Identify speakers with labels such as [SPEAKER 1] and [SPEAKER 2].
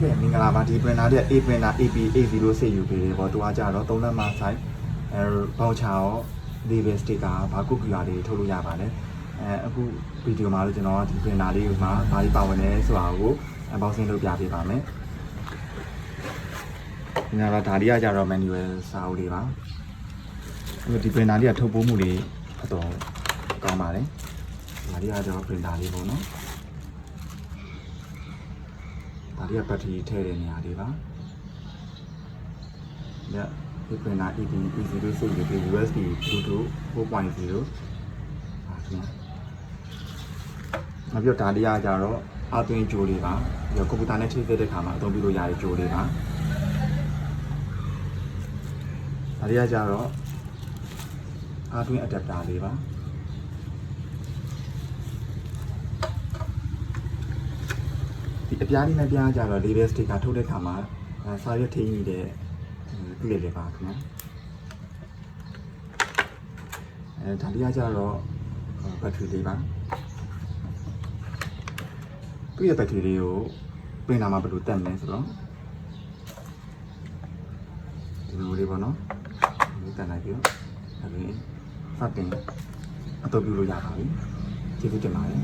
[SPEAKER 1] ဟုတ်ကဲ့မင်္ဂလာပါဒီ printer တဲ့ A printer AP A0 စိတ်ယူပေးတယ်ပေါ့သူကကြတော့3လက်မ size အဲဘောင်ချာရော label sticker ဘာကုတ် QR လေးထုတ်လို့ရပါတယ်အဲအခုဗီဒီယိုမှာတော့ကျွန်တော်ကဒီ printer လေးကိုမှဘာကြီးပါဝင်လဲဆိုတာကို unboxing လုပ်ပြပေးပါမယ်ဒီနေ့တော့ဒါလေးကကြတော့ manual စာအုပ်လေးပါအခုဒီ printer လေးကထုတ်ပိုးမှုလေးအတော်ကောင်းပါတယ်ဒါလေးကကြတော့ printer လေးပေါ့နော် ဒါလေးကဘက်ထရီထည့်တဲ့နေရာလေးပါ။ညဒီ printer EB E0 စိတ်ရပြီး USB Bluetooth 4.0ပါခင်ဗျာ။နောက်ပြီးတော့ဒါလေးကကြတော့အသွင်ကြိုးလေးပါ။ပြီးတော့ကွန်ပျူတာနဲ့ချိတ်ဆက်တဲ့ခါမှာအသုံးပြုလို့ရတဲ့ကြိုးလေးပါ။ဒါလေးကကြတော့အသွင် adapter လေးပါ။ ဒီအပြားလေးနဲ့ပြားကြတော့ label sticker ထုတ်တဲ့ခါမှာအဲစာရွက်ထိန်းနေတဲ့ပြည့်လေပါခင်ဗျာအဲဒါလေးကကြတော့ဘက်ထရီလေးပါသူ့ရဲ့ဘက်ထရီလေးကိုပြင်လာမှာဘယ်လိုတက်မလဲဆိုတော့ဒီလိုလေးပေါ့နော်ဒီတက်လိုက်ပြီးတော့အဲဒီစတင်အတော့ပြုလို့ရပါပြီကျေးဇူးတင်ပါတယ်